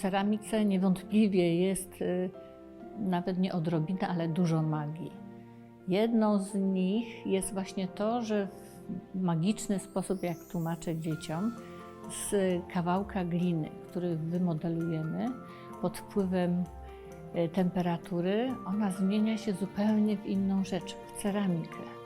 ceramice niewątpliwie jest y, nawet nie odrobinę, ale dużo magii. Jedną z nich jest właśnie to, że w magiczny sposób, jak tłumaczę dzieciom, z kawałka gliny, który wymodelujemy pod wpływem y, temperatury, ona zmienia się zupełnie w inną rzecz, w ceramikę.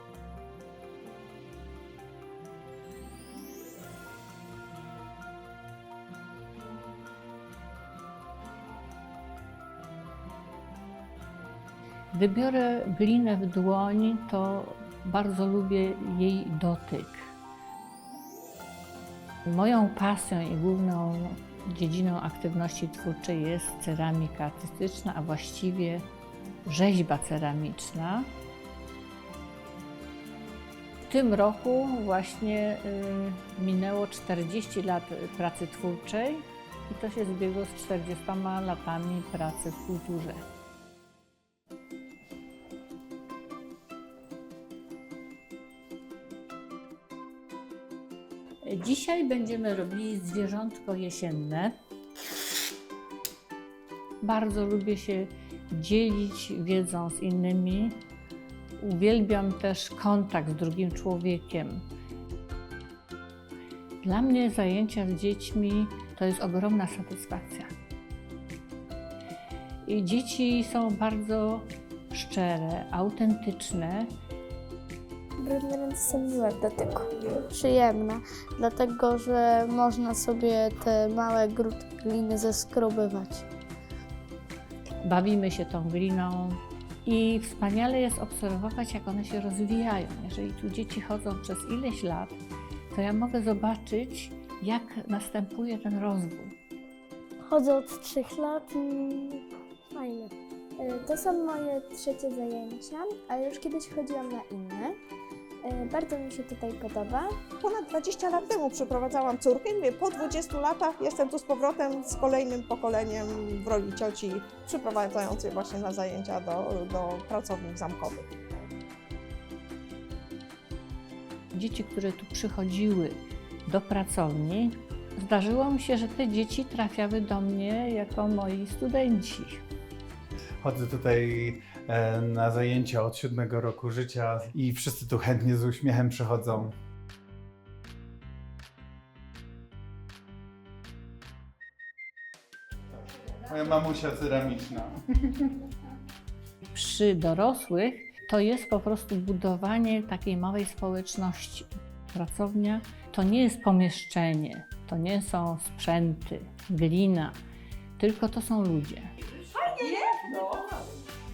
Gdy biorę glinę w dłoń, to bardzo lubię jej dotyk. Moją pasją i główną dziedziną aktywności twórczej jest ceramika artystyczna, a właściwie rzeźba ceramiczna. W tym roku właśnie y, minęło 40 lat pracy twórczej i to się zbiegło z 40 latami pracy w kulturze. Dzisiaj będziemy robili zwierzątko jesienne. Bardzo lubię się dzielić wiedzą z innymi. Uwielbiam też kontakt z drugim człowiekiem. Dla mnie zajęcia z dziećmi to jest ogromna satysfakcja. I dzieci są bardzo szczere, autentyczne. Brudne ręce są miłe w dotyku. Przyjemne, dlatego że można sobie te małe grudki gliny zeskrobywać. bawimy się tą gliną i wspaniale jest obserwować, jak one się rozwijają. Jeżeli tu dzieci chodzą przez ileś lat, to ja mogę zobaczyć, jak następuje ten rozwój. Chodzę od trzech lat i fajnie. E, To są moje trzecie zajęcia, ale już kiedyś chodziłam na inne. E, Bardzo mi się tutaj podoba. Ponad 20 lat temu przeprowadzałam córkę i mówię, po 20 latach jestem tu z powrotem z kolejnym pokoleniem w roli cioci przyprowadzającej właśnie na zajęcia do, do pracowni zamkowych. Dzieci, które tu przychodziły do pracowni, zdarzyło mi się, że te dzieci trafiały do mnie jako moi studenci. Chodzę tutaj e, na zajęcia od siódmego roku życia i wszyscy tu chętnie z uśmiechem przychodzą. Moja mamusia ceramiczna. przy dorosłych to jest po prostu budowanie takiej małej społeczności. Pracownia to nie jest pomieszczenie, to nie są sprzęty, glina, tylko to są ludzie.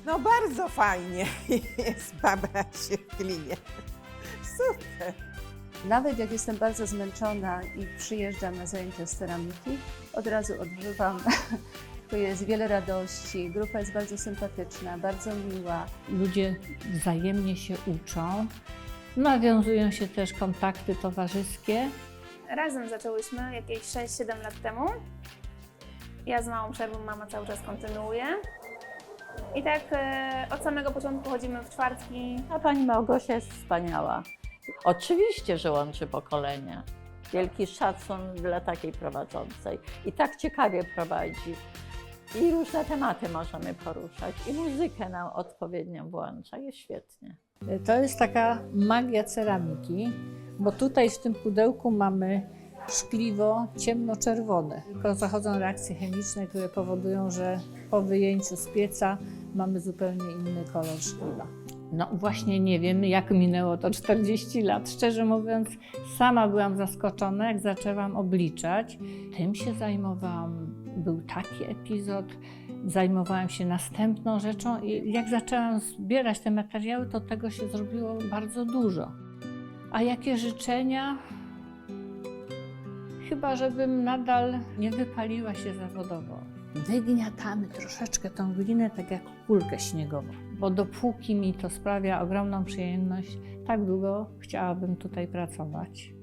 No bardzo fajnie jest babrać się w glinie. Super. Nawet jak jestem bardzo zmęczona i przyjeżdżam na zajęcia z ceramiki, od razu odżywam. Tu jest wiele radości, grupa jest bardzo sympatyczna, bardzo miła. Ludzie wzajemnie się uczą, nawiązują się też kontakty towarzyskie. Razem zaczęłyśmy jakieś 6-7 lat temu. Ja z małą przerwą, mama cały czas kontynuuje. I tak e, od samego początku chodzimy w czwartki. A pani Małgosia jest wspaniała. Oczywiście, że łączy pokolenia. Wielki szacun dla takiej prowadzącej. I tak ciekawie prowadzi. I różne tematy możemy poruszać. I muzykę nam odpowiednio włącza. Jest świetnie. To jest taka magia ceramiki, bo tutaj w tym pudełku mamy szkliwo ciemnoczerwone. Tylko zachodzą reakcje chemiczne, które powodują, że po wyjęciu z pieca mamy zupełnie inny kolor szkliwa. No właśnie nie wiem, jak minęło to 40 lat. Szczerze mówiąc, sama byłam zaskoczona, jak zaczęłam obliczać. Tym się zajmowałam. Był taki epizod. Zajmowałam się następną rzeczą i jak zaczęłam zbierać te materiały, to tego się zrobiło bardzo dużo. A jakie życzenia? Chyba, żebym nadal nie wypaliła się zawodowo. Wygniatamy troszeczkę tą glinę, tak jak kulkę śniegową, bo dopóki mi to sprawia ogromną przyjemność, tak długo chciałabym tutaj pracować.